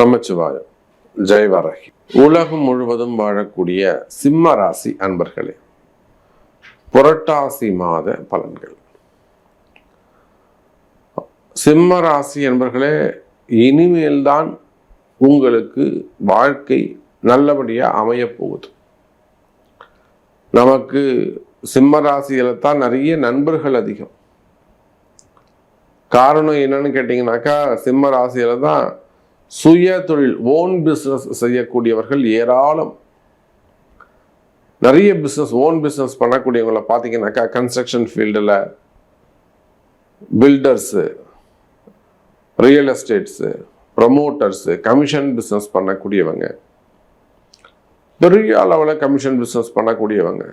நமச்சிவாயம். ஜெயவரகி உலகம் முழுவதும் வாழக்கூடிய சிம்ம ராசி அன்பர்களே புரட்டாசி மாத பலன்கள். சிம்ம ராசி அன்பர்களே இனிமேல்தான் உங்களுக்கு வாழ்க்கை நல்லபடியா அமையப் போகுது. நமக்கு சிம்ம ராசியில தான் நிறைய நண்பர்கள் அதிகம். காரணம் என்னன்னு கேட்டிங்கனாக்கா சிம்ம ராசியில தான் சுய தொழில் ஓன் பிஸ்னஸ் செய்யக்கூடியவர்கள் ஏராளம். நிறைய பிஸ்னஸ் ஓன் பிஸ்னஸ் பண்ணக்கூடியவங்கள பார்த்தீங்கன்னாக்கா கன்ஸ்ட்ரக்ஷன் ஃபீல்டில் builders real estates promoters commission business பண்ணக்கூடியவங்க. பெரிய அளவில் கமிஷன் பிஸ்னஸ் பண்ணக்கூடியவங்க.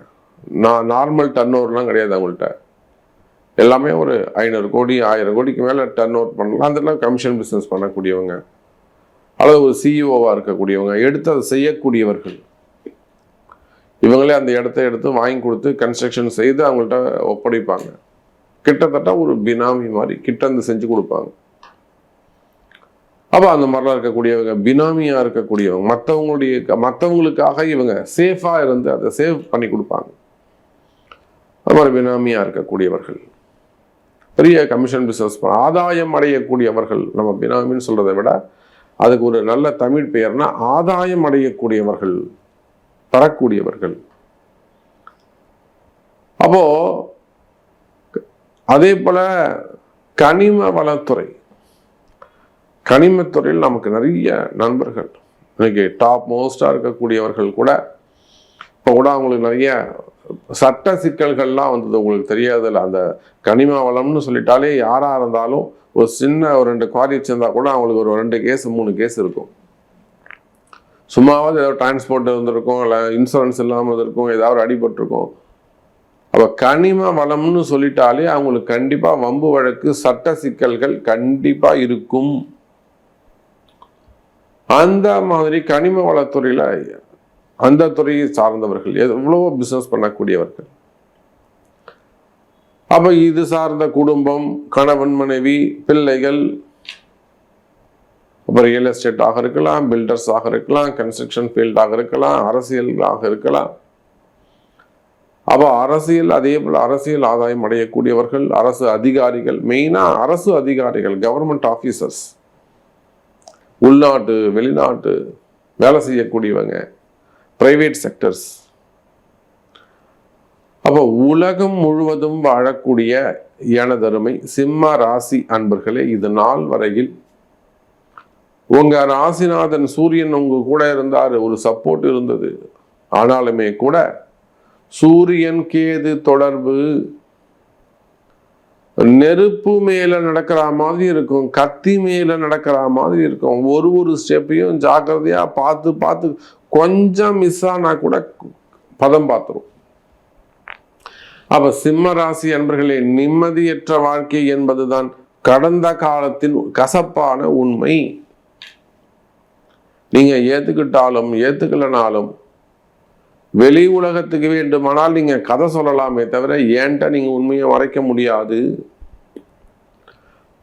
நான் நார்மல் டர்ன் ஓவர்லாம் கிடையாது அவங்கள்ட்ட. எல்லாமே ஒரு ஐநூறு கோடி ஆயிரம் கோடிக்கு மேலே டர்ன் ஓவர் பண்ணலாம். அந்த கமிஷன் பிஸ்னஸ் பண்ணக்கூடியவங்க. அல்லது ஒரு சிஇஓவாக இருக்கக்கூடியவங்க எடுத்து அதை செய்யக்கூடியவர்கள். இவங்களே அந்த இடத்த எடுத்து வாங்கி கொடுத்து கன்ஸ்ட்ரக்ஷன் செய்து அவங்கள்ட்ட ஒப்படைப்பாங்க. கிட்டத்தட்ட ஒரு பினாமி மாதிரி கிட்ட இருந்து செஞ்சு கொடுப்பாங்க. அப்போ அந்த மாதிரிலாம் இருக்கக்கூடியவங்க பினாமியாக இருக்கக்கூடியவங்க மற்றவங்களுடைய மற்றவங்களுக்காக இவங்க சேஃபாக இருந்து அதை சேவ் பண்ணி கொடுப்பாங்க. அது மாதிரி பினாமியாக இருக்கக்கூடியவர்கள். பெரிய கமிஷன் பிஸ்னஸ் ஆதாயம் அடையக்கூடியவர்கள் நம்ம பினாமின்னு சொல்றதை விட அதுக்கு ஒரு நல்ல தமிழ் பெயர்னா ஆதாயம் அடையக்கூடியவர்கள் தரக்கூடியவர்கள். அப்போ அதே போல கனிம வளத்துறை. கனிமத்துறையில் நமக்கு நிறைய நண்பர்கள். இன்னைக்கு டாப் மோஸ்டாக இருக்கக்கூடியவர்கள் கூட இப்போ கூட அவங்களுக்கு நிறைய சட்ட சிக்கல்கள்லாம் வந்தது. உங்களுக்கு தெரியாதுல்ல அந்த கனிம வளம்னு சொல்லிட்டாலே யாராக இருந்தாலும் ஒரு சின்ன ஒரு ரெண்டு குவாரி சேர்ந்தா கூட அவங்களுக்கு ஒரு ரெண்டு கேஸ் மூணு கேஸ் இருக்கும். சும்மாவது ஏதோ டிரான்ஸ்போர்ட் வந்திருக்கும் இல்லை இன்சூரன்ஸ் இல்லாமல் இருந்திருக்கும் ஏதாவது அடிபட்டிருக்கும். அப்போ கனிம வளம்னு சொல்லிட்டாலே அவங்களுக்கு கண்டிப்பாக வம்பு வழக்கு சட்ட சிக்கல்கள் கண்டிப்பாக இருக்கும். அந்த மாதிரி கனிம வளத்துறையில் அந்த துறையை சார்ந்தவர்கள் எவ்வளவோ பிஸ்னஸ் பண்ணக்கூடியவர்கள். அப்போ இது சார்ந்த குடும்பம் கணவன் மனைவி பிள்ளைகள் அப்புறம் ரியல் எஸ்டேட்டாக இருக்கலாம் பில்டர்ஸாக இருக்கலாம் கன்ஸ்ட்ரக்ஷன் ஃபீல்டாக இருக்கலாம் அரசியலாக இருக்கலாம். அப்போ அரசியல் அதே போல் அரசியல் ஆதாயம் அடையக்கூடியவர்கள் அரசு அதிகாரிகள் மெயினாக அரசு அதிகாரிகள் கவர்மெண்ட் ஆஃபீஸர்ஸ் உள்நாட்டு வெளிநாட்டு வேலை செய்யக்கூடியவங்க ப்ரைவேட் செக்டர்ஸ் அப்போ உலகம் முழுவதும் வாழக்கூடிய எனதருமை சிம்ம ராசி அன்பர்களே இது நாள் வரையில் உங்க ராசிநாதன் சூரியன் உங்க கூட இருந்தார் ஒரு சப்போர்ட் இருந்தது. ஆனாலுமே கூட சூரியன் கேது தொடர்பு நெருப்பு மேல நடக்கிற மாதிரி இருக்கும் கத்தி மேல நடக்கிற மாதிரி இருக்கும். ஒரு ஒரு ஸ்டெப்பையும் ஜாக்கிரதையா பார்த்து பார்த்து கொஞ்சம் மிஸ் ஆனா கூட பதம் பார்த்துரும். அப்ப சிம்ம ராசி அன்பர்களே நிம்மதியற்ற வாழ்க்கை என்பதுதான் கடந்த காலத்தின் கசப்பான உண்மை. நீங்க ஏத்துக்கிட்டாலும் ஏத்துக்கலனாலும் வெளி உலகத்துக்கு வேண்டுமானால் நீங்க கதை சொல்லலாமே தவிர ஏன்ட்ட நீங்க உண்மையை மறைக்க முடியாது.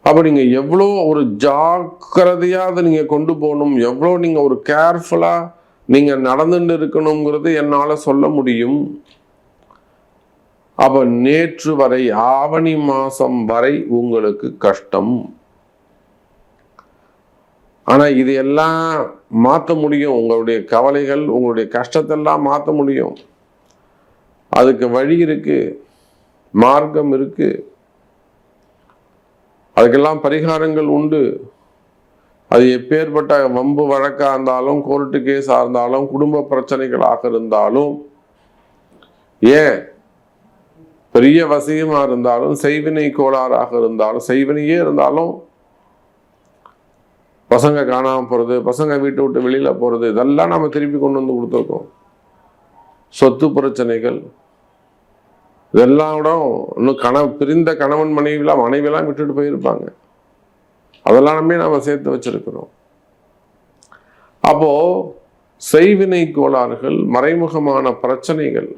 அப்ப நீங்க எவ்வளோ ஒரு ஜாக்கிரதையா அதை நீங்க கொண்டு போகணும் எவ்வளோ நீங்க ஒரு கேர்ஃபுல்லா நீங்க நடந்துட்டு இருக்கணுங்கிறது என்னால சொல்ல முடியும். அப்போ நேற்று வரை ஆவணி மாதம் வரை உங்களுக்கு கஷ்டம். ஆனால் இது எல்லாம் மாற்ற முடியும். உங்களுடைய கவலைகள் உங்களுடைய கஷ்டத்தெல்லாம் மாற்ற முடியும். அதுக்கு வழி இருக்குது மார்க்கம் இருக்குது அதுக்கெல்லாம் பரிகாரங்கள் உண்டு. அது எப்பேற்பட்ட வம்பு வழக்காக இருந்தாலும் கோர்ட்டு கேஸாக இருந்தாலும் குடும்ப பிரச்சனைகளாக இருந்தாலும் ஏன் பெரிய வசியமாக இருந்தாலும் செய்வினை கோளாறாக இருந்தாலும் செய்வினையே இருந்தாலும் பசங்க காணாமல் போகிறது பசங்க வீட்டை விட்டு வெளியில் போகிறது இதெல்லாம் நம்ம திருப்பி கொண்டு வந்து கொடுத்துருக்கோம். சொத்து பிரச்சனைகள் இதெல்லாம் கூட இன்னும் கண பிரிந்த கணவன் மனைவிலாம் மனைவிலாம் விட்டுட்டு போயிருப்பாங்க. அதெல்லாமே நம்ம சேர்த்து வச்சிருக்கிறோம். அப்போது செய்வினை கோளாறுகள் மறைமுகமான பிரச்சனைகள்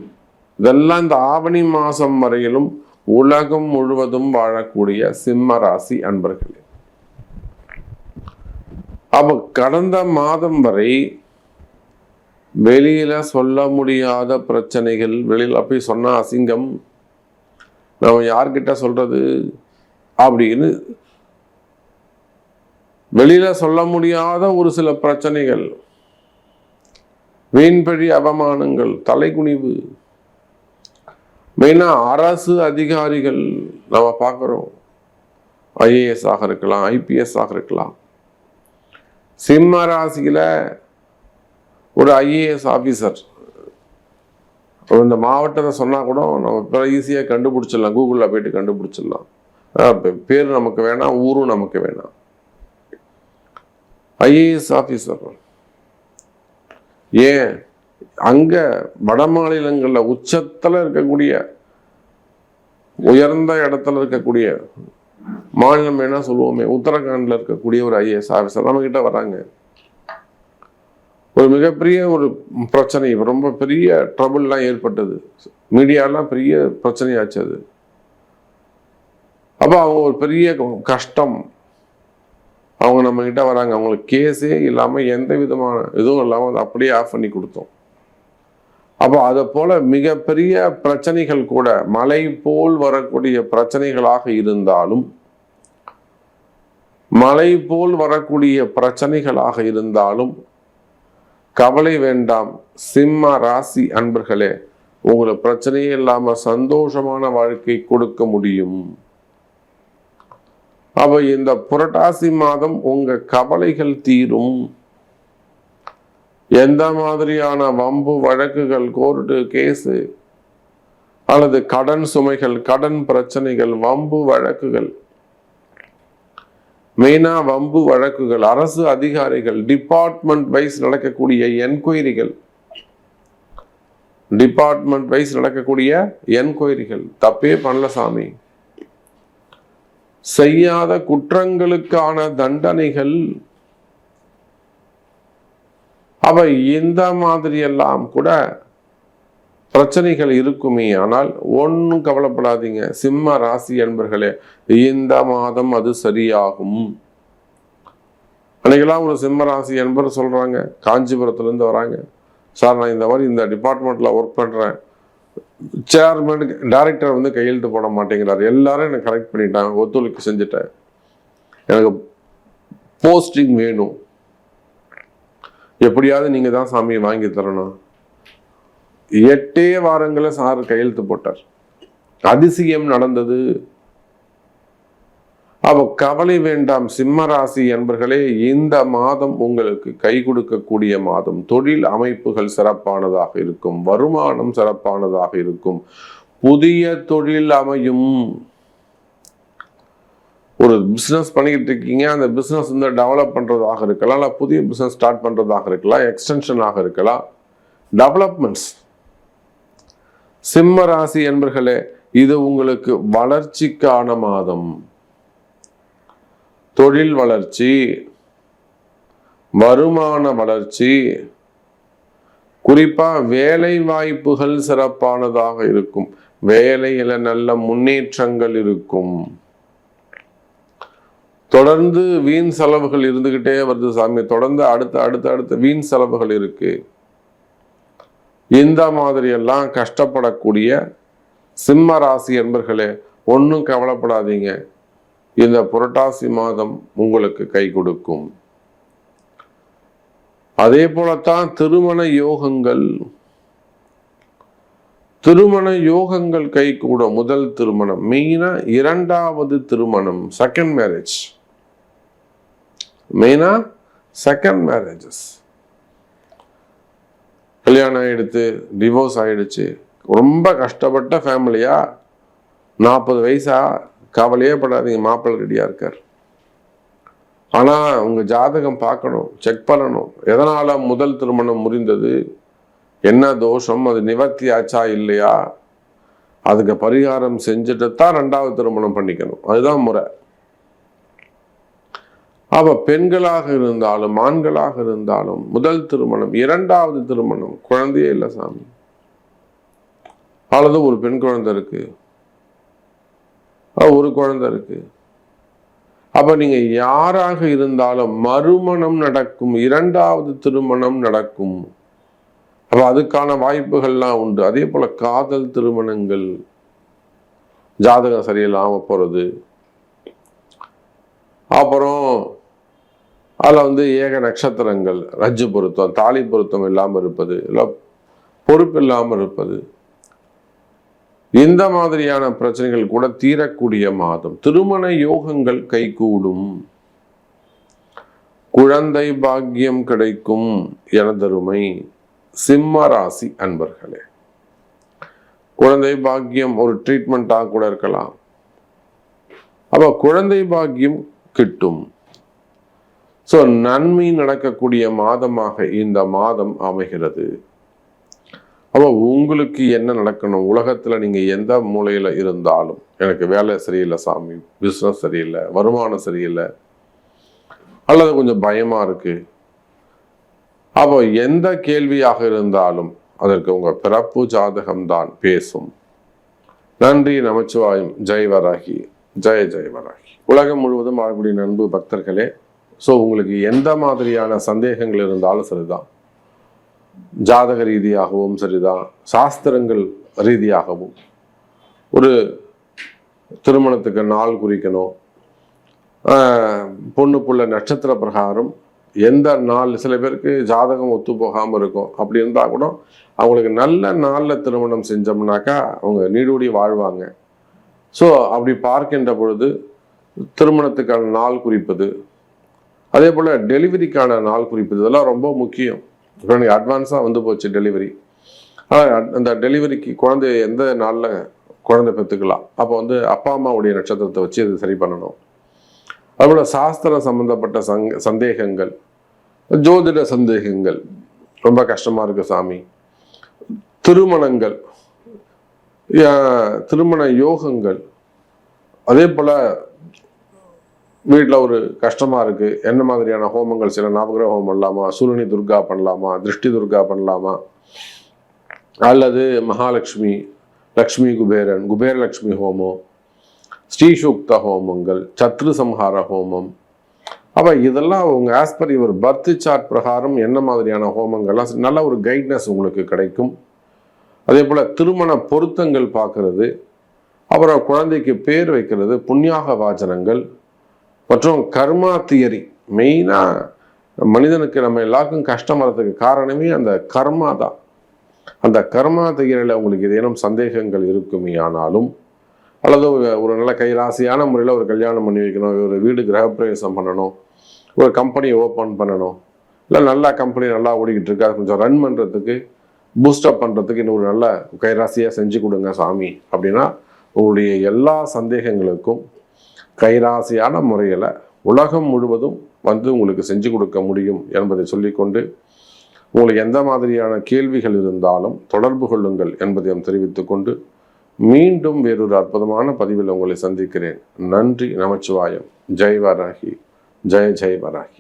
இதெல்லாம் இந்த ஆவணி மாதம் வரையிலும் உலகம் முழுவதும் வாழக்கூடிய சிம்ம ராசி அன்பர்களே. அப்ப கடந்த மாதம் வரை வெளியில சொல்ல முடியாத பிரச்சனைகள் வெளியில் போய் சொன்னா அசிங்கம் நம்ம யார்கிட்ட சொல்றது அப்படின்னு வெளியில சொல்ல முடியாத ஒரு சில பிரச்சனைகள் வீண்பழி அவமானங்கள் தலைகுனிவு மெயினாக அரசு அதிகாரிகள் நம்ம பார்க்குறோம். ஐஏஎஸ் ஆக இருக்கலாம் ஐபிஎஸ் ஆக இருக்கலாம். சிம்ம ராசியில் ஒரு ஐஏஎஸ் ஆஃபீஸர் இந்த மாவட்டத்தை சொன்னால் கூட நம்ம இப்போ ஈஸியாக கண்டுபிடிச்சிடலாம். கூகுளில் போயிட்டு கண்டுபிடிச்சிடலாம். பேர் நமக்கு வேணாம் ஊரும் நமக்கு வேணாம் ஐஏஎஸ் ஆஃபீஸர் ஏன்? அங்க வட மாநிலங்களில் உச்சத்துல இருக்கக்கூடிய உயர்ந்த இடத்துல இருக்கக்கூடிய மாநிலம் என்ன சொல்லுவோமே உத்தரகாண்ட்ல இருக்கக்கூடிய ஒரு ஐஏஎஸ் ஆஃபீஸர் நம்ம கிட்ட வராங்க. ஒரு மிகப்பெரிய ஒரு பிரச்சனை ரொம்ப பெரிய ட்ரபுள்லாம் ஏற்பட்டது. மீடியாலாம் பெரிய பிரச்சனையாச்சு அது. அப்போ அவங்க ஒரு பெரிய கஷ்டம். அவங்க நம்ம கிட்ட வராங்க. அவங்களுக்கு கேஸே இல்லாமல் எந்த விதமான இதுவும் இல்லாமல் அதை அப்படியே ஆஃப் பண்ணி கொடுத்தோம். அப்போ அதை போல மிகப்பெரிய பிரச்சனைகள் கூட மலை போல் வரக்கூடிய பிரச்சனைகளாக இருந்தாலும் மலை போல் வரக்கூடிய பிரச்சனைகளாக இருந்தாலும் கவலை வேண்டாம் சிம்ம ராசி அன்பர்களே உங்களை பிரச்சனையே இல்லாம சந்தோஷமான வாழ்க்கை கொடுக்க முடியும். அப்ப இந்த புரட்டாசி மாதம் உங்க கவலைகள் தீரும். எந்த மாதிரியான வம்பு வழக்குகள் கோர்ட்டு கேஸு அல்லது கடன் சுமைகள் கடன் பிரச்சனைகள் வம்பு வழக்குகள் மெயினா வம்பு வழக்குகள் அரசு அதிகாரிகள் டிபார்ட்மெண்ட் வைஸ் நடக்கக்கூடிய என்கொயரிகள் டிபார்ட்மெண்ட் வைஸ் நடக்கக்கூடிய என்கொயரிகள் தப்பே பண்ணல சாமி. செய்யாத குற்றங்களுக்கான தண்டனைகள் அவை இந்த மாதிரியெல்லாம் கூட பிரச்சனைகள் இருக்குமே. ஆனால் ஒன்றும் கவலைப்படாதீங்க. சிம்ம ராசி என்பர்களே இந்த மாதம் அது சரியாகும். அன்னைக்கெல்லாம் ஒரு சிம்ம ராசி என்பர் சொல்கிறாங்க காஞ்சிபுரத்துலேருந்து வராங்க. சார் நான் இந்த மாதிரி இந்த டிபார்ட்மெண்ட்டில் ஒர்க் பண்ணுறேன் சேர்மன் டைரக்டர் வந்து கையெழுத்து போட மாட்டேங்கிறார். எல்லாரும் எனக்கு கரெக்ட் பண்ணிட்டாங்க. ஒத்துழைப்பு செஞ்சுட்டேன். எனக்கு போஸ்டிங் வேணும். எப்படியாவது நீங்கள் தான் சாமியை வாங்கி தரணும். எட்டே வாரங்களை சார் கையெழுத்து போட்டார். அதிசயம் நடந்தது. அவ கவலை வேண்டாம் சிம்ம ராசி என்பர்களே இந்த மாதம் உங்களுக்கு கை கொடுக்கக்கூடிய மாதம். தொழில் அமைப்புகள் சிறப்பானதாக இருக்கும். வருமானம் சிறப்பானதாக இருக்கும். புதிய தொழில் அமையும். ஒரு பிஸ்னஸ் பண்ணிக்கிட்டு இருக்கீங்க அந்த பிஸ்னஸ் வந்து டெவலப் பண்ணுறதாக இருக்கலாம் இல்லை புதிய பிஸ்னஸ் ஸ்டார்ட் பண்ணுறதாக இருக்கலாம் எக்ஸ்டென்ஷனாக இருக்கலாம். டெவலப்மெண்ட்ஸ் சிம்ம ராசி என்பர்களே இது உங்களுக்கு வளர்ச்சிக்கான மாதம். தொழில் வளர்ச்சி வருமான வளர்ச்சி குறிப்பாக வேலை வாய்ப்புகள் சிறப்பானதாக இருக்கும். வேலையில நல்ல முன்னேற்றங்கள் இருக்கும். தொடர்ந்து வீண் செலவுகள் இருந்துக்கிட்டே வருது சாமி. தொடர்ந்து அடுத்த அடுத்த அடுத்த வீண் செலவுகள் இருக்கு. இந்த மாதிரி எல்லாம் கஷ்டப்படக்கூடிய சிம்ம ராசி என்பர்களே ஒன்றும் கவலைப்படாதீங்க. இந்த புரட்டாசி மாதம் உங்களுக்கு கை கொடுக்கும். அதே போலத்தான் திருமண யோகங்கள். திருமண யோகங்கள் கை கூட முதல் திருமணம். மெயினா இரண்டாவது திருமணம் செகண்ட் மேரேஜ் மெயினாக செகண்ட் மேரேஜஸ் கல்யாணம் ஆகிடுத்து டிவோர்ஸ் ஆகிடுச்சு ரொம்ப கஷ்டப்பட்ட ஃபேமிலியாக நாற்பது வயசாக கவலையே படாதீங்க மாப்பிள்ளை ரெடியாக இருக்கார். ஆனால் உங்கள் ஜாதகம் பார்க்கணும் செக் பண்ணணும். எதனால் முதல் திருமணம் முறிந்தது? என்ன தோஷம்? அது நிவர்த்தி ஆச்சா இல்லையா? அதுக்கு பரிகாரம் செஞ்சுட்டு தான் ரெண்டாவது திருமணம் பண்ணிக்கணும். அதுதான் முறை. அவ பெண்களாக இருந்தாலும் ஆண்களாக இருந்தாலும் முதல் திருமணம் இரண்டாவது திருமணம் குழந்தையே இல்லை சாமி. அல்லது ஒரு பெண் குழந்தை இருக்கு. ஒரு குழந்தை இருக்கு. அப்ப நீங்க யாராக இருந்தாலும் மறுமணம் நடக்கும் இரண்டாவது திருமணம் நடக்கும். அப்ப அதுக்கான வாய்ப்புகள்லாம் உண்டு. அதே போல காதல் திருமணங்கள் ஜாதகம் சரியில்லாம போறது. அப்புறம் அதில் வந்து ஏக நட்சத்திரங்கள் ரஜ்ஜு பொருத்தம் தாலி பொருத்தம் இல்லாமல் இருப்பது இல்லை பொறுப்பு இல்லாமல் இருப்பது. இந்த மாதிரியான பிரச்சனைகள் கூட தீரக்கூடிய மாதம். திருமண யோகங்கள் கைகூடும். குழந்தை பாக்கியம் கிடைக்கும் எனதருமை சிம்ம ராசி அன்பர்களே. குழந்தை பாக்கியம் ஒரு ட்ரீட்மெண்ட்டாக கூட இருக்கலாம். அப்போ குழந்தை பாக்கியம் கிட்டும். ஸோ நன்மை நடக்கக்கூடிய மாதமாக இந்த மாதம் அமைகிறது. அப்போ உங்களுக்கு என்ன நடக்கணும்? உலகத்தில் நீங்கள் எந்த மூலையில் இருந்தாலும் எனக்கு வேலை சரியில்லை சாமி பிஸ்னஸ் சரியில்லை வருமானம் சரியில்லை அல்லது கொஞ்சம் பயமாக இருக்குது அப்போ எந்த கேள்வியாக இருந்தாலும் அதற்கு உங்கள் பிறப்பு ஜாதகம்தான் பேசும். நன்றி நமச்சிவாயம். ஜெய் வராகி. ஜெய ஜெய் வராகி. உலகம் முழுவதும் வாழக்கூடிய நண்பு பக்தர்களே ஸோ உங்களுக்கு எந்த மாதிரியான சந்தேகங்கள் இருந்தாலும் சரிதான். ஜாதக ரீதியாகவும் சரிதான். சாஸ்திரங்கள் ரீதியாகவும். ஒரு திருமணத்துக்கு நாள் குறிக்கணும். பொண்ணு புள்ள நட்சத்திர பிரகாரம் எந்த நாள் சில பேருக்கு ஜாதகம் ஒத்து போகாமல் இருக்கும். அப்படி இருந்தால் கூட அவங்களுக்கு நல்ல நாளில் திருமணம் செஞ்சோம்னாக்கா அவங்க நீடூடி வாழ்வாங்க. ஸோ அப்படி பார்க்கின்ற பொழுது திருமணத்துக்கான நாள் குறிப்பது அதே போல் டெலிவரிக்கான நாள் குறிப்பு இதெல்லாம் ரொம்ப முக்கியம். இப்போ எனக்கு அட்வான்ஸாக வந்து போச்சு டெலிவரி. ஆனால் அந்த டெலிவரிக்கு குழந்தைய எந்த நாளில் குழந்தை பெற்றுக்கலாம்? அப்போ வந்து அப்பா அம்மாவுடைய நட்சத்திரத்தை வச்சு அது சரி பண்ணணும். அதுபோல் சாஸ்திரம் சம்மந்தப்பட்ட சங் சந்தேகங்கள் ஜோதிட சந்தேகங்கள். ரொம்ப கஷ்டமாக இருக்குது சாமி. திருமணங்கள் யா- திருமண யோகங்கள். அதே போல் வீட்டில் ஒரு கஷ்டமாக இருக்குது என்ன மாதிரியான ஹோமங்கள் சில நவகிரக ஹோமம் பண்ணலாமா? சூரணி துர்கா பண்ணலாமா? திருஷ்டி துர்கா பண்ணலாமா? அல்லது மகாலட்சுமி லக்ஷ்மி குபேரன் குபேரலக்ஷ்மி ஹோமம் ஸ்ரீசூக்த ஹோமங்கள் சத்ரு சம்ஹார ஹோமம். அப்போ இதெல்லாம் உங்கள் as per your birth chart பிரகாரம் என்ன மாதிரியான ஹோமங்கள்லாம் நல்ல ஒரு கைட்னஸ் உங்களுக்கு கிடைக்கும். அதே போல் திருமண பொருத்தங்கள் பார்க்கறது. அப்புறம் குழந்தைக்கு பேர் வைக்கிறது புண்ணியாக வாச்சனங்கள் மற்றும் கர்மா தியரி. மெயினாக மனிதனுக்கு நம்ம எல்லாருக்கும் கஷ்டம் வர்றதுக்கு காரணமே அந்த கர்மா தான். அந்த கர்மா தியரியில் உங்களுக்கு ஏதேனும் சந்தேகங்கள் இருக்குமே ஆனாலும் அல்லது ஒரு- ஒரு நல்ல கைராசியான முறையில் ஒரு கல்யாணம் பண்ணி வைக்கணும் ஒரு வீடு கிரகப்பிரவேசம் பண்ணணும் ஒரு கம்பெனி ஓப்பன் பண்ணணும் இல்லை நல்லா கம்பெனி நல்லா ஓடிக்கிட்டு இருக்கு அது கொஞ்சம் ரன் பண்ணுறதுக்கு பூஸ்டப் பண்ணுறதுக்கு இன்னும் ஒரு நல்ல கைராசியாக செஞ்சு கொடுங்க சாமி. அப்படின்னா உங்களுடைய எல்லா சந்தேகங்களுக்கும் கைராசியான முறையில் உலகம் முழுவதும் வந்து உங்களுக்கு செஞ்சு கொடுக்க முடியும் என்பதை சொல்லிக்கொண்டு உங்களுக்கு எந்த மாதிரியான கேள்விகள் இருந்தாலும் தொடர்பு கொள்ளுங்கள் என்பதையும் தெரிவித்துக்கொண்டு மீண்டும் வேறொரு அற்புதமான பதிவில் உங்களை சந்திக்கிறேன். நன்றி நமச்சிவாயம். ஜெய் வராகி ஜெய ஜெய் வராகி